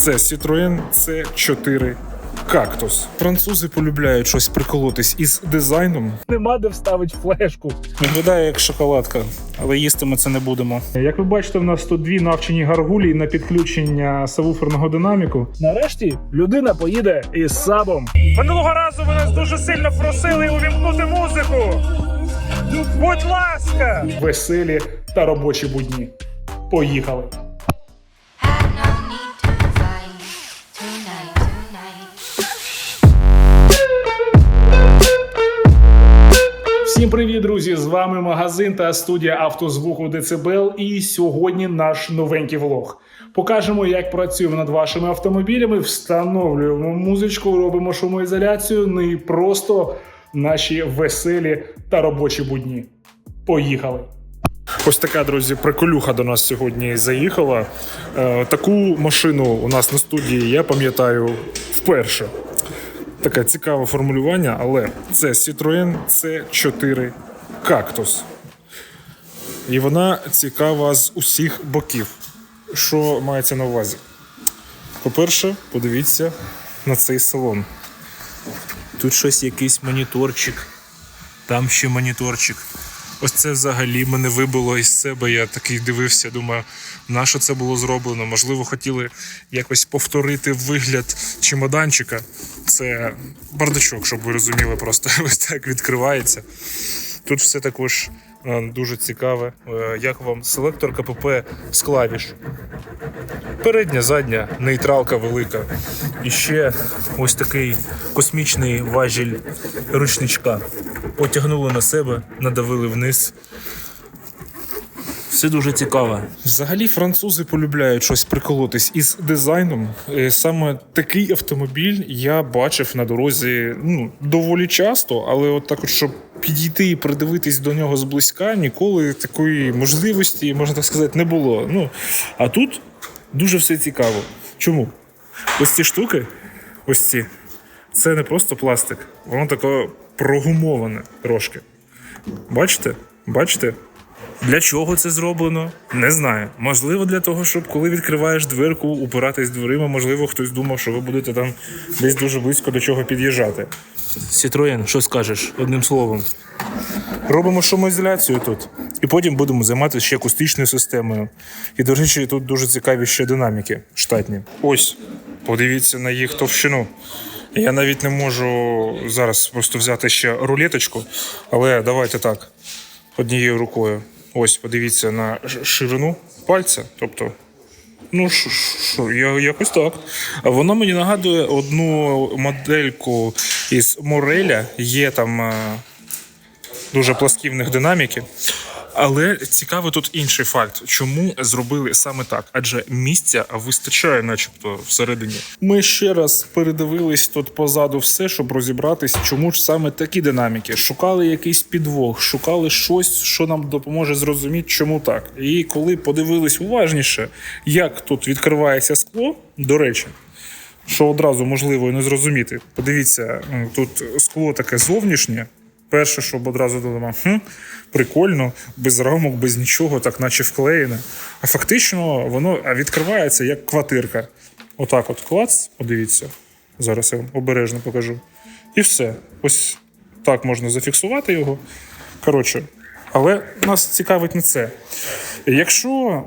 Це Citroën C4 Cactus. Французи полюбляють щось приколотись із дизайном. Нема де вставити флешку. Виглядає як шоколадка, але їсти ми це не будемо. Як ви бачите, в нас тут дві навчені гаргулі на підключення сабвуферного динаміку. Нарешті людина поїде із сабом. Минулого разу ви нас дуже сильно просили увімкнути музику. Будь ласка! Веселі та робочі будні. Поїхали. Привіт, друзі! З вами магазин та студія автозвуку Децибел. І сьогодні наш новенький влог. Покажемо, як працюємо над вашими автомобілями, встановлюємо музичку, робимо шумоізоляцію. Ну і просто наші веселі та робочі будні. Поїхали! Ось така, друзі, приколюха до нас сьогодні заїхала. Е, таку машину у нас на студії я пам'ятаю вперше. Таке цікаве формулювання, але це Citroën C4 Cactus. І вона цікава з усіх боків. Що мається на увазі? По-перше, подивіться на цей салон. Тут щось якийсь моніторчик, там ще моніторчик. Ось це взагалі мене вибило із себе. Я такий дивився, думаю, на що це було зроблено? Можливо, хотіли якось повторити вигляд чемоданчика. Це бардачок, щоб ви розуміли, просто ось так відкривається. Тут все також е, дуже цікаве. Е, Як вам селектор КПП з клавіш. Передня, задня, нейтралка велика. І ще ось такий космічний важіль ручничка. Потягнули на себе, надавили вниз. Все дуже цікаво. Взагалі французи полюбляють щось приколотись із дизайном. Е, Саме такий автомобіль я бачив на дорозі ну, доволі часто, але от так, от, щоб підійти і придивитись до нього зблизька, ніколи такої можливості, можна так сказати, не було. Ну, а тут дуже все цікаво. Чому? Ось ці штуки, ось ці, це не просто пластик, воно таке прогумоване трошки. Бачите? Бачите? Для чого це зроблено? Не знаю. Можливо, для того, щоб коли відкриваєш дверку, упиратись дверима, можливо, хтось думав, що ви будете там десь дуже близько до чого під'їжджати. Citroën, що скажеш одним словом? Робимо шумоізоляцію тут. І потім будемо займатися ще акустичною системою. І, до речі, тут дуже цікаві ще динаміки штатні. Ось, подивіться на їх товщину. Я навіть не можу зараз просто взяти ще рулеточку, але давайте так, однією рукою. Ось, подивіться на ширину пальця. Тобто, ну що, якось так. Воно мені нагадує одну модельку із Мореля. Є там е, дуже пласкі в динаміки. Але цікавий тут інший факт, чому зробили саме так, адже місця вистачає, начебто, всередині. Ми ще раз передивились тут позаду все, щоб розібратись, чому ж саме такі динаміки. Шукали якийсь підвох, шукали щось, що нам допоможе зрозуміти, чому так. І коли подивились уважніше, як тут відкривається скло, до речі, що одразу можливо і не зрозуміти. Подивіться, тут скло таке зовнішнє. Перше, щоб одразу думав, хм, прикольно, без рамок, без нічого, так наче вклеєне. А фактично воно відкривається як квартирка. Отак от клац, подивіться. Зараз я вам обережно покажу. І все. Ось так можна зафіксувати його. Коротше, але нас цікавить не це. Якщо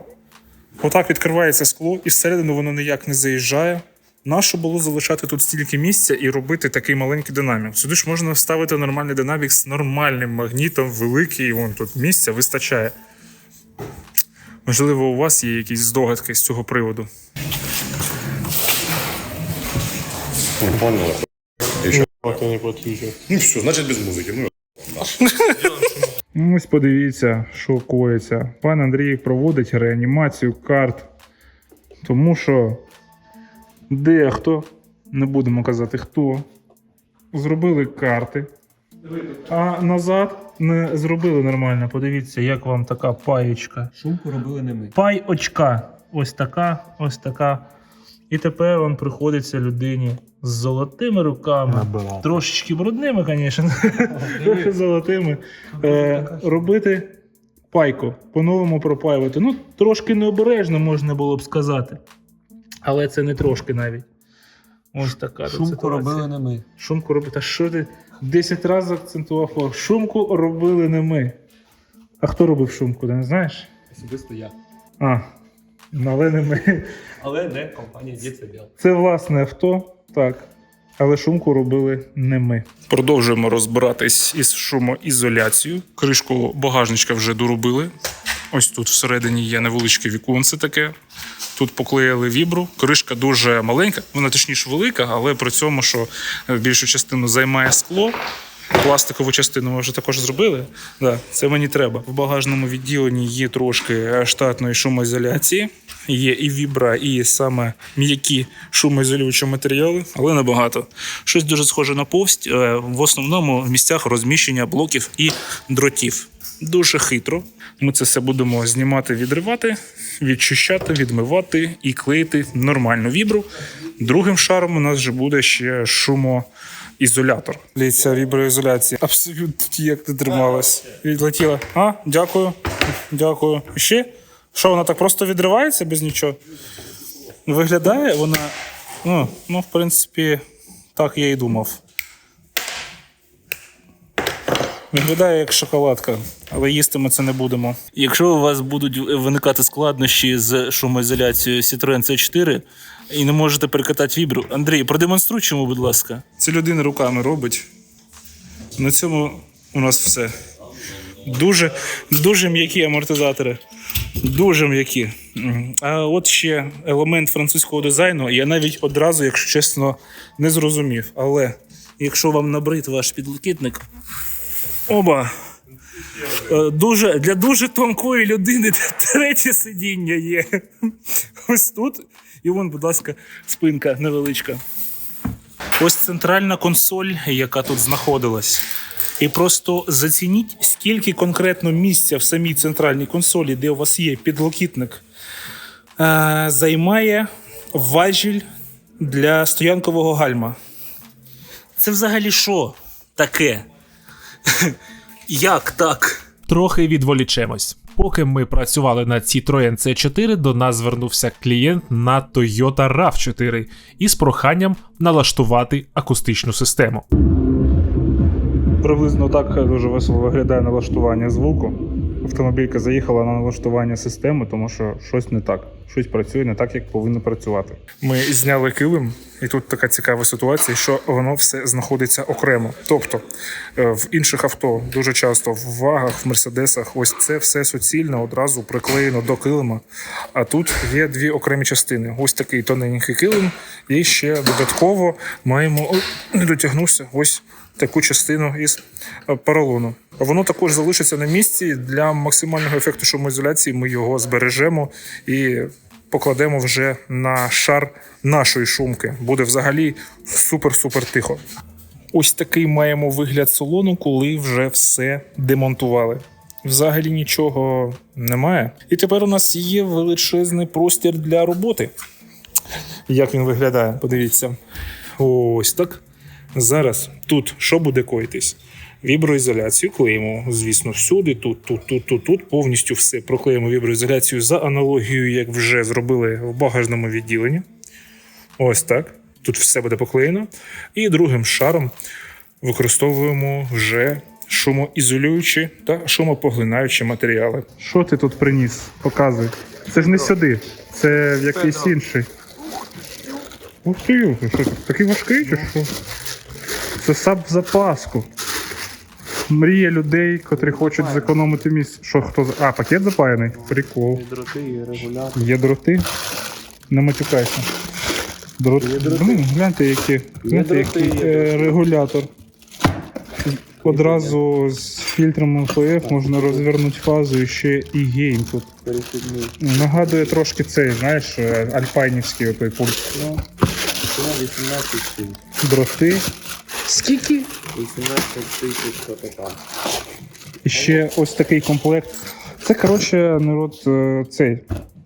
Отак відкривається скло, і зсередину воно ніяк не заїжджає. Нащо було залишати тут стільки місця і робити такий маленький динамік? Сюди ж можна вставити нормальний динамік з нормальним магнітом, великий, і вон тут місця вистачає. Можливо, у вас є якісь здогадки з цього приводу. Не понял. Еще не подключил. Ну все, значит без музыки. Ну, Ну, Ось подивіться, що коїться. Пан Андрій проводить реанімацію карт. Тому що дехто, не будемо казати хто, зробили карти, а назад не зробили нормально. Подивіться, як вам така паєчка. Шумку робили не ми. Пай очка. Ось така, ось така. І тепер вам приходиться людині з золотими руками, трошечки брудними, звісно, трохи золотими, е, робити пайку, по-новому пропаювати. Ну, трошки необережно можна було б сказати. Але це не трошки навіть. Ось така Шумку ситуація. робили не ми. Шумку робити. А що ти 10 разів акцентував? Шумку робили не ми. А хто робив шумку, ти не знаєш? Особисто я. А, але не ми. Але не компанія Діцебіл. Це власне авто, так. Але шумку робили не ми. Продовжуємо розбиратись із шумоізоляцією. Кришку багажничка вже доробили. Ось тут всередині є невеличке віконце таке. Тут поклеїли вібру. Кришка дуже маленька, вона точніше велика, але при цьому, що е, більшу частину займає скло. Пластикову частину ми вже також зробили. Да, це мені треба. В багажному відділенні є трошки е, штатної шумоізоляції. Є і вібра, і саме м'які шумоізолюючі матеріали, але небагато. Щось дуже схоже на повсть. е, В основному в місцях розміщення блоків і дротів. Дуже хитро. Ми це все будемо знімати, відривати, відчищати, відмивати і клеїти нормальну вібру. Другим шаром у нас вже буде ще шумоізолятор. Ця віброізоляція. Абсолютно як ти трималась. Відлетіла. А, дякую. Дякую. Ще? Що вона так просто відривається без нічого? Виглядає вона. Ну, ну, в принципі, так я і думав. Виглядає як шоколадка, але їсти ми це не будемо. Якщо у вас будуть виникати складнощі з шумоізоляцією Citroen C4 і не можете перекатати вібру, Андрій, продемонструй чому, будь ласка. Це людина руками робить. На цьому у нас все. Дуже, дуже м'які амортизатори. Дуже м'які. А от ще елемент французького дизайну. Я навіть одразу, якщо чесно, не зрозумів. Але якщо вам набрид ваш підлокітник, Оба. Е, Дуже, для дуже тонкої людини третє сидіння є. Ось тут. І вон, будь ласка, спинка невеличка. Ось центральна консоль, яка тут знаходилась. І просто зацініть, скільки конкретно місця в самій центральній консолі, де у вас є підлокітник, е, займає важіль для стоянкового гальма. Це взагалі що таке? Як так? Трохи відволічемось. Поки ми працювали над Citroen C4, до нас звернувся клієнт на Toyota RAV4 із проханням налаштувати акустичну систему. Приблизно так дуже весело виглядає налаштування звуку. Автомобілька заїхала на налаштування системи, тому що щось не так. Щось працює не так, як повинно працювати. Ми зняли килим, і тут така цікава ситуація, що воно все знаходиться окремо. Тобто е, в інших авто дуже часто в вагах, в мерседесах, ось це все суцільно одразу приклеєно до килима. А тут є дві окремі частини. Ось такий тоненький килим, і ще додатково маємо Ой, дотягнувся. Ось таку частину із е, поролону. Воно також залишиться на місці для максимального ефекту шумоізоляції. Ми його збережемо і покладемо вже на шар нашої шумки. Буде взагалі супер-супер тихо. Ось такий маємо вигляд салону, коли вже все демонтували. Взагалі нічого немає. І тепер у нас є величезний простір для роботи. Як він виглядає? Подивіться. Ось так. Зараз тут що буде коїтись? Віброізоляцію клеїмо, звісно, всюди. Тут, тут, тут, тут, тут. Повністю все проклеїмо віброізоляцію за аналогією, як вже зробили в багажному відділенні. Ось так. Тут все буде поклеєно. І другим шаром використовуємо вже шумоізолюючі та шумопоглинаючі матеріали. Що ти тут приніс? Показуй. Це ж не сюди, це в якийсь інший. Ух ти, що? Такий важкий чи що? Це саб запаску. Мрія людей, котрі хочуть зекономити місце. Що хто за- А, пакет запаяний? Прикол. Дроти і регулятор. Є дроти? Не матюкайся. Дрот... Блин, гляньте, які. Гляньте, дроти, який є е, регулятор. Одразу з фільтром LPF можна розвернути фазу і ще і гейм тут. Перехідний. Нагадує трошки цей, знаєш, е, альпайнівський отой пульт. Ну, ціна 18 тисяч. Дроти. Скільки? 18 тисяч КПК. І ще ось такий комплект. Це, коротше, народ, е, цей.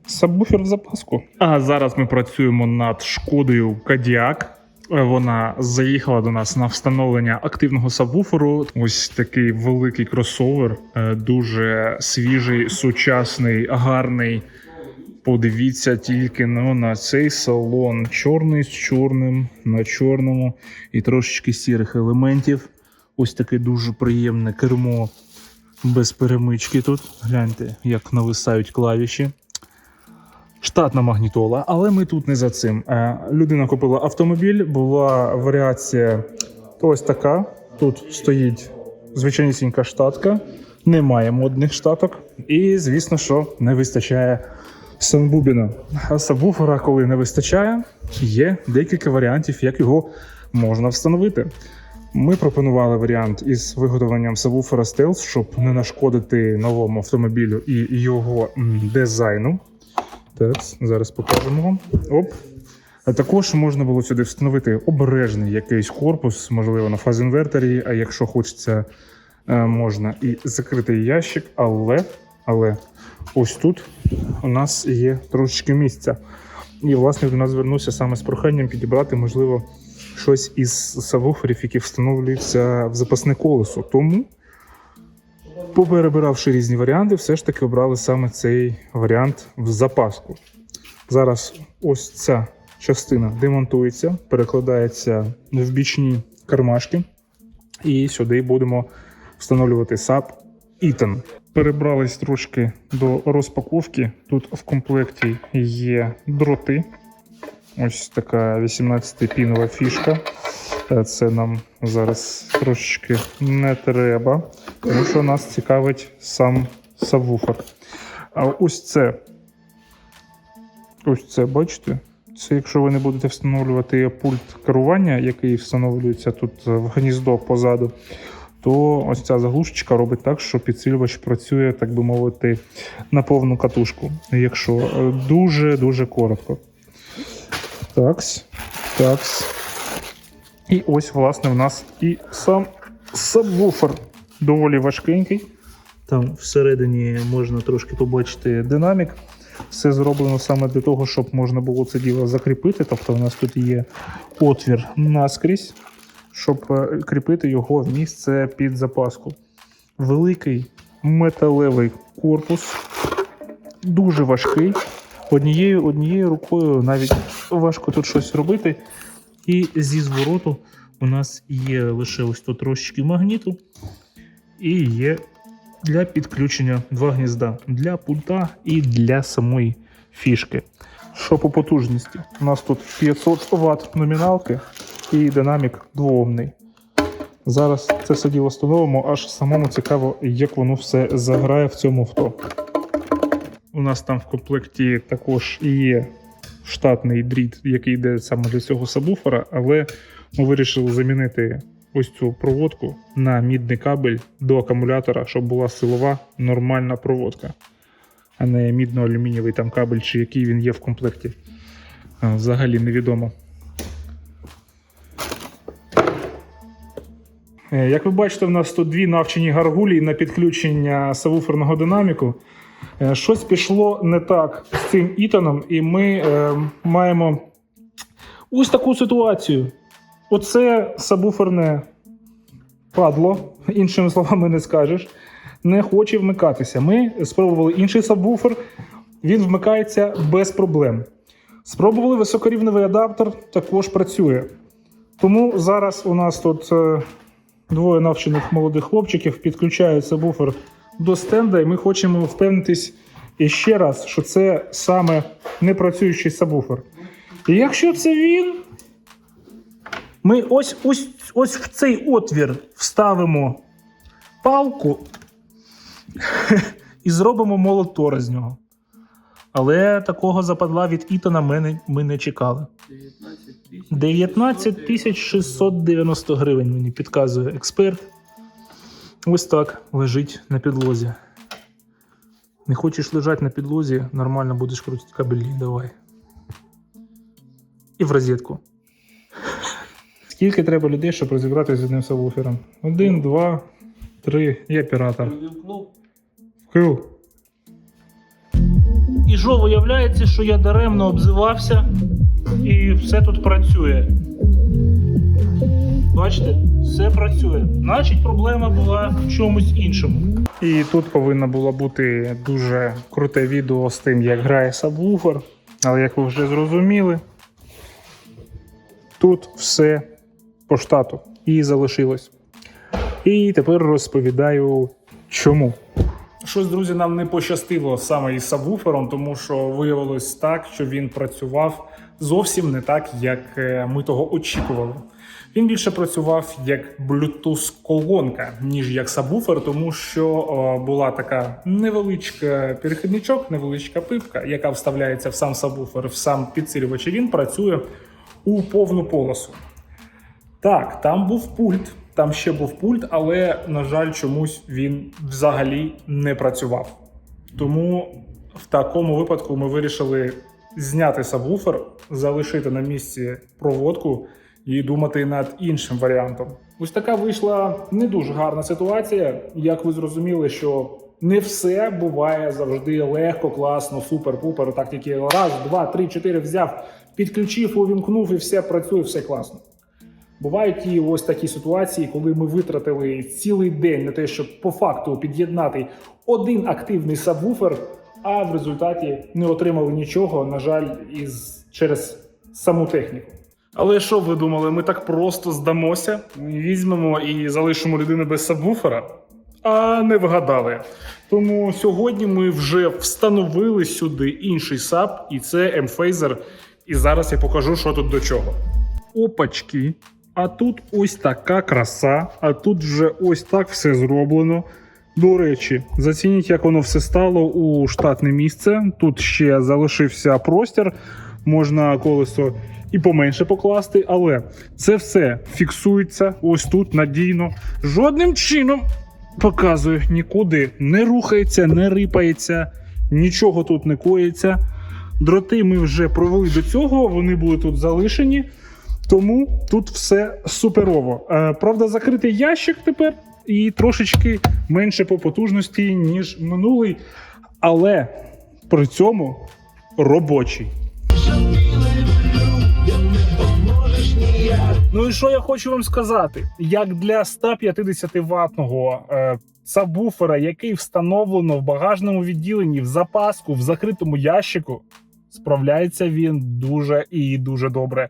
Сабвуфер в запаску. А зараз ми працюємо над шкодою Кадіак. Е, Вона заїхала до нас на встановлення активного сабвуферу. Ось такий великий кросовер, е, дуже свіжий, сучасний, гарний. Подивіться тільки ну, на цей салон. Чорний з чорним, на чорному і трошечки сірих елементів. Ось таке дуже приємне кермо без перемички тут. Гляньте, як нависають клавіші. Штатна магнітола, але ми тут не за цим. Е, Людина купила автомобіль, була варіація ось така. Тут стоїть звичайнісінька штатка, немає модних штаток, і, звісно, що не вистачає санбубіна. Сабвуфера, коли не вистачає, є декілька варіантів, як його можна встановити. Ми пропонували варіант із виготовленням сабвуфера Stealth, щоб не нашкодити новому автомобілю і його дизайну. Так, зараз покажемо вам. Оп. А також можна було сюди встановити обережний якийсь корпус, можливо, на фазінверторі, а якщо хочеться, е, можна і закритий ящик, але, але ось тут у нас є трошечки місця. І власник до нас звернувся саме з проханням підібрати, можливо, щось із сабвуферів, які встановлюються в запасне колесо. Тому, поперебиравши різні варіанти, все ж таки обрали саме цей варіант в запаску. Зараз ось ця частина демонтується, перекладається в бічні кармашки, і сюди будемо встановлювати SAP Eaton. Перебрались трошки до розпаковки. Тут в комплекті є дроти. Ось така 18-пінова фішка. Е, Це нам зараз трошечки не треба, тому що нас цікавить сам сабвуфер. А ось це. Ось це, бачите? Це якщо ви не будете встановлювати пульт керування, який встановлюється тут в гніздо позаду, то ось ця заглушечка робить так, що підсилювач працює, так би мовити, на повну катушку. Якщо дуже-дуже коротко. Такс, такс. І ось, власне, в нас і сам сабвуфер доволі важкенький. Там всередині можна трошки побачити динамік. Все зроблено саме для того, щоб можна було це діло закріпити. Тобто у нас тут є отвір наскрізь, щоб е, кріпити його в місце під запаску. Великий металевий корпус, дуже важкий. Однією, однією рукою навіть важко тут щось робити. І зі звороту у нас є лише ось тут трошечки магніту, і є для підключення два гнізда для пульта і для самої фішки. Що по потужності? У нас тут 500 Вт номіналки і динамік двоомний. Зараз це все діло встановимо, аж самому цікаво, як воно все заграє в цьому авто. У нас там в комплекті також є штатний дріт, який йде саме для цього сабвуфера, але ми вирішили замінити ось цю проводку на мідний кабель до акумулятора, щоб була силова нормальна проводка, а не мідно-алюмінієвий там кабель, чи який він є в комплекті. Взагалі невідомо. Як ви бачите, в нас тут дві навчені гаргулі на підключення сабвуферного динаміку. Е, Щось пішло не так з цим ітоном, і ми е, маємо ось таку ситуацію. Оце сабвуферне падло, іншими словами не скажеш, не хоче вмикатися. Ми спробували інший сабвуфер, він вмикається без проблем. Спробували високорівневий адаптер, також працює. Тому зараз у нас тут е, двоє навчених молодих хлопчиків підключають сабвуфер до стенда, і ми хочемо впевнитись іще раз, що це саме непрацюючий сабвуфер. І якщо це він, ми ось, ось, ось в цей отвір вставимо палку і зробимо молотора з нього. Але такого западла від Ітона ми не, ми не чекали. 19 тисяч 690 гривень мені підказує експерт. Ось так лежить на підлозі. Не хочеш лежати на підлозі, нормально будеш крутити кабелі, давай. І в розетку. Скільки треба людей, щоб розібратися з одним сабвуфером? Один, два, три. Я оператор. Вкрив. І що виявляється, що я даремно обзивався, і все тут працює. Бачите, все працює. Значить, проблема була в чомусь іншому. І тут повинно було бути дуже круте відео з тим, як грає сабвуфер. Але як ви вже зрозуміли, тут все по штату і залишилось. І тепер розповідаю, чому. Щось, друзі, нам не пощастило саме із сабвуфером, тому що виявилось так, що він працював зовсім не так, як е, ми того очікували. Він більше працював як Bluetooth-колонка, ніж як сабвуфер, тому що о, була така невеличка перехідничок, невеличка пипка, яка вставляється в сам сабвуфер, в сам підсилювач, він працює у повну полосу. Так, там був пульт, там ще був пульт, але, на жаль, чомусь він взагалі не працював. Тому в такому випадку ми вирішили зняти сабвуфер, залишити на місці проводку і думати над іншим варіантом. Ось така вийшла не дуже гарна ситуація. Як ви зрозуміли, що не все буває завжди легко, класно, супер-пупер. Так тільки раз, два, три, чотири взяв, підключив, увімкнув і все працює, все класно. Бувають і ось такі ситуації, коли ми витратили цілий день на те, щоб по факту під'єднати один активний сабвуфер, а в результаті не отримали нічого, на жаль, із через саму техніку. Але що ви думали, ми так просто здамося, візьмемо і залишимо людину без сабвуфера? А не вгадали. Тому сьогодні ми вже встановили сюди інший саб, і це M-Phaser. І зараз я покажу, що тут до чого. Опачки. А тут ось така краса, а тут вже ось так все зроблено. До речі, зацініть, як воно все стало у штатне місце. Тут ще залишився простір, можна колесо і поменше покласти, але це все фіксується ось тут надійно. Жодним чином показую, нікуди не рухається, не рипається, нічого тут не коїться. Дроти ми вже провели до цього, вони були тут залишені. Тому тут все суперово. Е, правда, закритий ящик тепер і трошечки менше по потужності, ніж минулий, але при цьому робочий. Ну і що я хочу вам сказати? Як для 150 ватного е, сабвуфера, який встановлено в багажному відділенні в запаску в закритому ящику, справляється він дуже і дуже добре.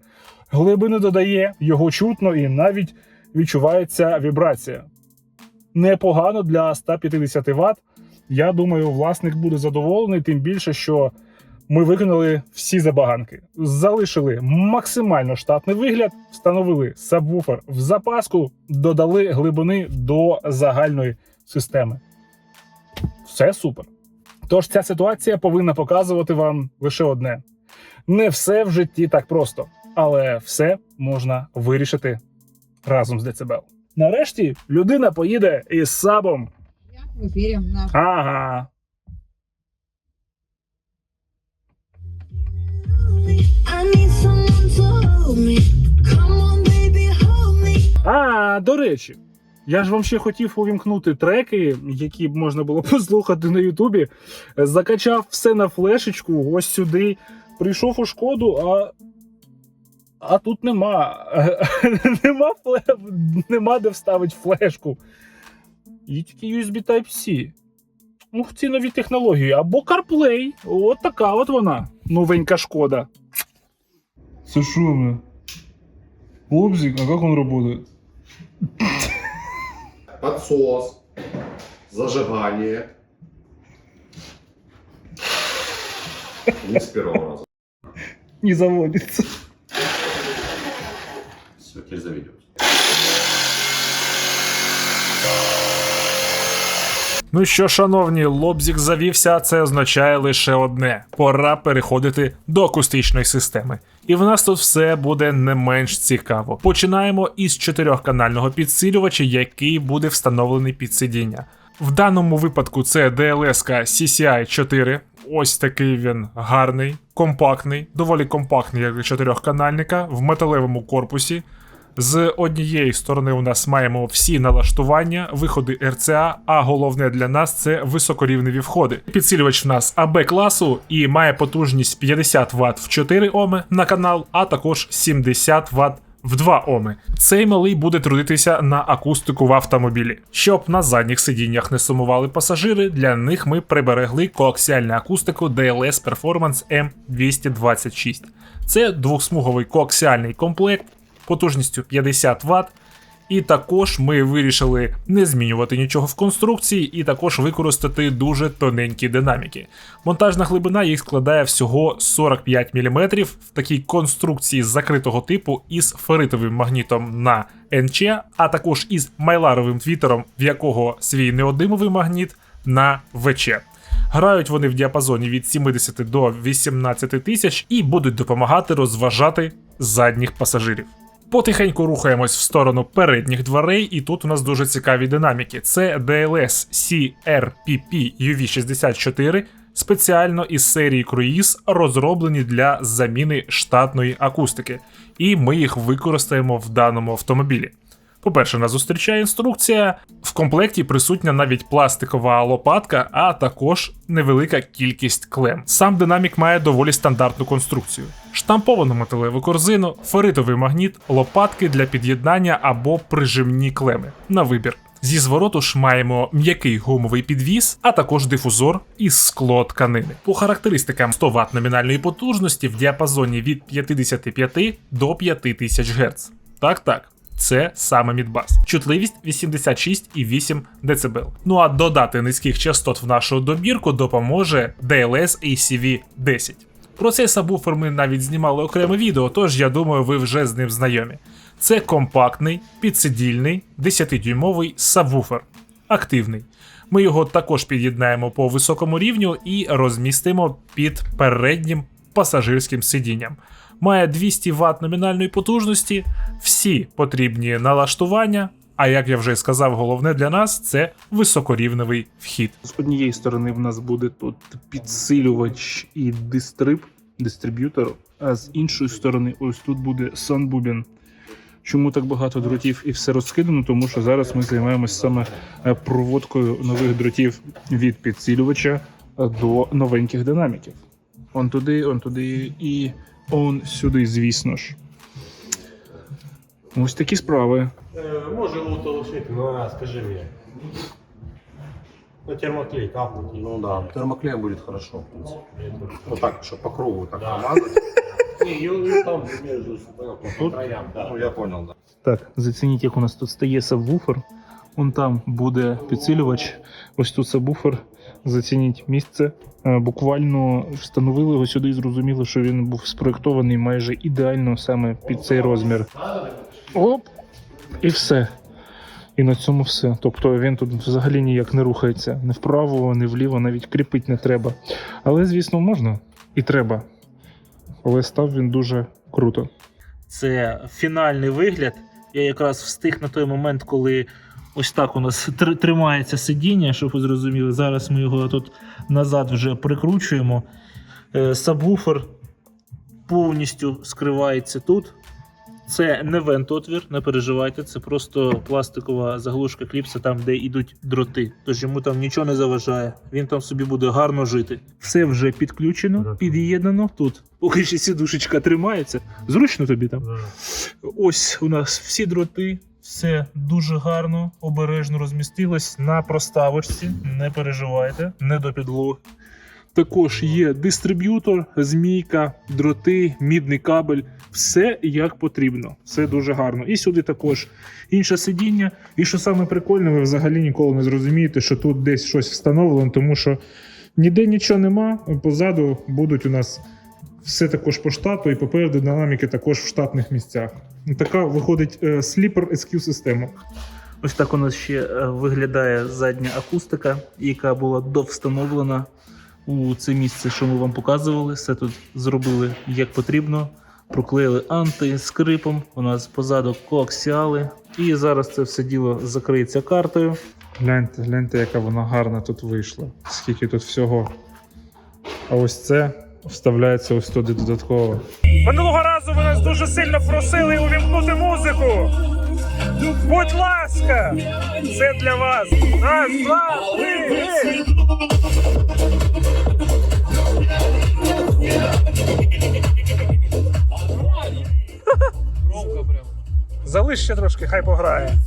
Глибини додає, його чутно і навіть відчувається вібрація. Непогано для 150 Вт. Я думаю, власник буде задоволений, тим більше, що ми виконали всі забаганки. Залишили максимально штатний вигляд, встановили сабвуфер в запаску, додали глибини до загальної системи. Все супер. Тож ця ситуація повинна показувати вам лише одне: не все в житті так просто, але все можна вирішити разом з децибел. Нарешті людина поїде із сабом. В ефірі на Ага. А, до речі, я ж вам ще хотів увімкнути треки, які б можна було послухати на Ютубі. Закачав все на флешечку, ось сюди. Прийшов у шкоду, а. А тут нема. нема, фле... нема де вставити флешку. Є тільки USB Type-C. Ух, ці нові технології. Або CarPlay. От така от вона. Новенька шкода. Це що, бля? Лобзик, а як він працює? Подсос. Зажигание. Не с первого раза. Не заводится. Теперь заведется. Ну що, шановні, лобзік завівся, це означає лише одне: пора переходити до акустичної системи. І в нас тут все буде не менш цікаво. Починаємо із чотирьохканального підсилювача, який буде встановлений під сидіння. В даному випадку це DLS CCI 4. Ось такий він гарний, компактний, доволі компактний як для чотирьохканальника в металевому корпусі. З однієї сторони у нас маємо всі налаштування, виходи RCA, а головне для нас це високорівневі входи. Підсилювач в нас АБ класу і має потужність 50 Вт в 4 Оми на канал, а також 70 Вт в 2 Оми. Цей малий буде трудитися на акустику в автомобілі. Щоб на задніх сидіннях не сумували пасажири, для них ми приберегли коаксіальну акустику DLS Performance M226. Це двохсмуговий коаксіальний комплект потужністю 50 Вт. І також ми вирішили не змінювати нічого в конструкції, і також використати дуже тоненькі динаміки. Монтажна глибина їх складає всього 45 мм в такій конструкції закритого типу із феритовим магнітом на НЧ, а також із майларовим твітером, в якого свій неодимовий магніт на ВЧ. Грають вони в діапазоні від 70 до 18 тисяч і будуть допомагати розважати задніх пасажирів. Потихеньку рухаємось в сторону передніх дверей, і тут у нас дуже цікаві динаміки. Це DLS CRPP UV64, спеціально із серії Cruise, розроблені для заміни штатної акустики, і ми їх використаємо в даному автомобілі. По-перше, нас зустрічає інструкція. В комплекті присутня навіть пластикова лопатка, а також невелика кількість клем. Сам динамік має доволі стандартну конструкцію: штамповану металеву корзину, феритовий магніт, лопатки для під'єднання або прижимні клеми на вибір. Зі звороту ж маємо м'який гумовий підвіс, а також дифузор із скло тканини. По характеристикам 100 Вт номінальної потужності в діапазоні від 55 до 5000 Гц. Так, так. Це саме Мідбас. Чутливість 86,8 дБ. Ну а додати низьких частот в нашу добірку допоможе DLS ACV 10. Про цей сабвуфер ми навіть знімали окреме відео, тож я думаю, ви вже з ним знайомі. Це компактний, підсидільний, 10-дюймовий сабвуфер. Активний. Ми його також під'єднаємо по високому рівню і розмістимо під переднім пасажирським сидінням. Має 200 Вт номінальної потужності, всі потрібні налаштування. А як я вже сказав, головне для нас це високорівневий вхід. З однієї сторони в нас буде тут підсилювач і дистриб, дистриб'ютор, а з іншої сторони, ось тут буде санбубін. Чому так багато дротів і все розкидано? Тому що зараз ми займаємося саме е, проводкою нових дротів від підсилювача е, до новеньких динаміків. Он туди, он туди і он сюди, звісно ж. Ось такі справи. Може утолщити, ну скажи мне. Ну термоклей капнуть. Ну да, термоклеем будет хорошо, в принципе. Вот так, что по кругу так намазать. Не, там между, по краям, да. Ну я понял, да. Так, зацініть, як у нас тут стає сабвуфер. Вон там буде підсилювач. Ось тут сабвуфер. Зацініть місце. Е, Буквально встановили його сюди і зрозуміли, що він був спроєктований майже ідеально саме під цей розмір. Оп! І все. І на цьому все. Тобто він тут взагалі ніяк не рухається. Ні вправо, ні вліво, навіть кріпити не треба. Але, звісно, можна і треба. Але став він дуже круто. Це фінальний вигляд. Я якраз встиг на той момент, коли ось так у нас тр- тримається сидіння, щоб ви зрозуміли. Зараз ми його тут назад вже прикручуємо. Е, Сабвуфер повністю скривається тут. Це не вент-отвір, не переживайте, це просто пластикова заглушка кліпса, там, де йдуть дроти. Тож йому там нічого не заважає. Він там собі буде гарно жити. Все вже підключено, під'єднано. Тут поки ще сідушечка тримається. Зручно тобі там. Ось у нас всі дроти, все дуже гарно, обережно розмістилось на проставочці. Не переживайте, не до підлоги. Також є дистриб'ютор, змійка, дроти, мідний кабель. Все як потрібно, все дуже гарно. І сюди також інше сидіння. І що саме прикольне, ви взагалі ніколи не зрозумієте, що тут десь щось встановлено, тому що ніде нічого нема. Позаду будуть у нас все також по штату, і попереду динаміки також в штатних місцях. Така виходить Sleeper SQ система. Ось так у нас ще е, виглядає задня акустика, яка була довстановлена у це місце, що ми вам показували. Все тут зробили як потрібно. Проклеїли анти скрипом. У нас позаду коаксіали. І зараз це все діло закриється картою. Гляньте, гляньте, яка вона гарна тут вийшла. Скільки тут всього. А ось це вставляється ось туди додатково. Минулого разу ви нас дуже сильно просили увімкнути музику. Будь ласка, це для вас. Раз, два, три. Залиш трошки, хай пограє.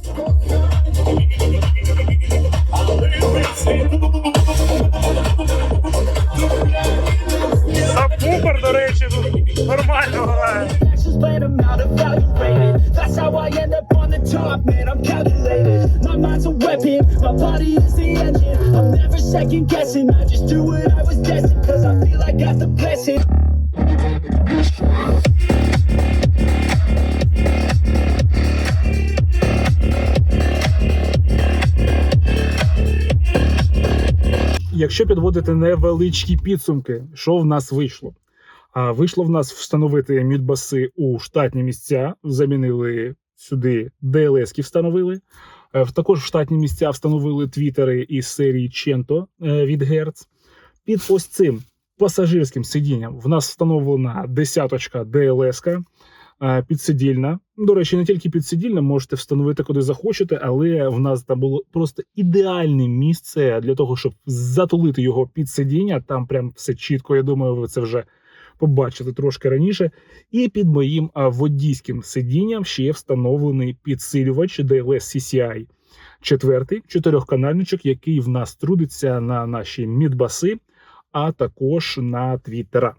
Сабвуфер, до речі, тут нормально грає. actions, plan them out, evaluated. That's how I end up on the top, man. I'm calculated. My mind's a weapon, my body is the engine. I'm never second guessing. I just do what I was destined, cause I feel I got the blessing. Якщо підводити невеличкі підсумки, що в нас вийшло? А вийшло в нас встановити мідбаси у штатні місця, замінили сюди DLS-ки встановили. Е, Також в штатні місця встановили твітери із серії Ченто е, від Hertz. Під ось цим пасажирським сидінням в нас встановлена десяточка DLS-ка підсидільна. До речі, не тільки підсидільна, можете встановити куди захочете, але в нас там було просто ідеальне місце для того, щоб затулити його під сидіння. Там прям все чітко. Я думаю, ви це вже побачили трошки раніше. І під моїм водійським сидінням ще встановлений підсилювач DLS CCI. Четвертий чотирьохканальничок, який в нас трудиться на наші мідбаси, а також на твіттера.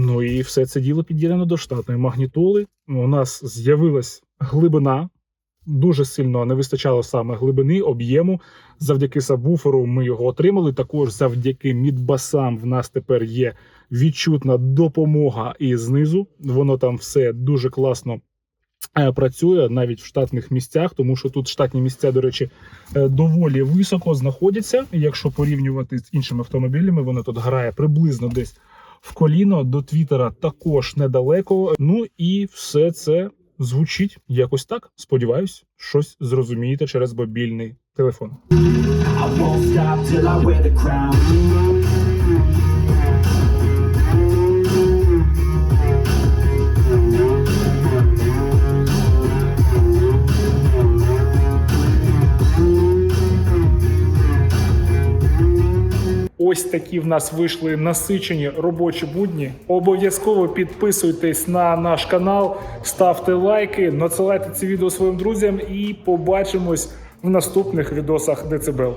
Ну і все це діло під'єднано до штатної магнітоли. У нас з'явилась глибина. Дуже сильно не вистачало саме глибини, об'єму. Завдяки сабвуферу ми його отримали. Також завдяки мідбасам в нас тепер є відчутна допомога і знизу. Воно там все дуже класно е, працює навіть в штатних місцях, тому що тут штатні місця, до речі, е, доволі високо знаходяться. Якщо порівнювати з іншими автомобілями, воно тут грає приблизно десь в коліно. До твіттера також недалеко. Ну і все це звучить якось так. Сподіваюсь, щось зрозумієте через мобільний телефон. Ось такі в нас вийшли насичені робочі будні. Обов'язково підписуйтесь на наш канал, ставте лайки, надсилайте ці відео своїм друзям і побачимось в наступних відосах Децибел.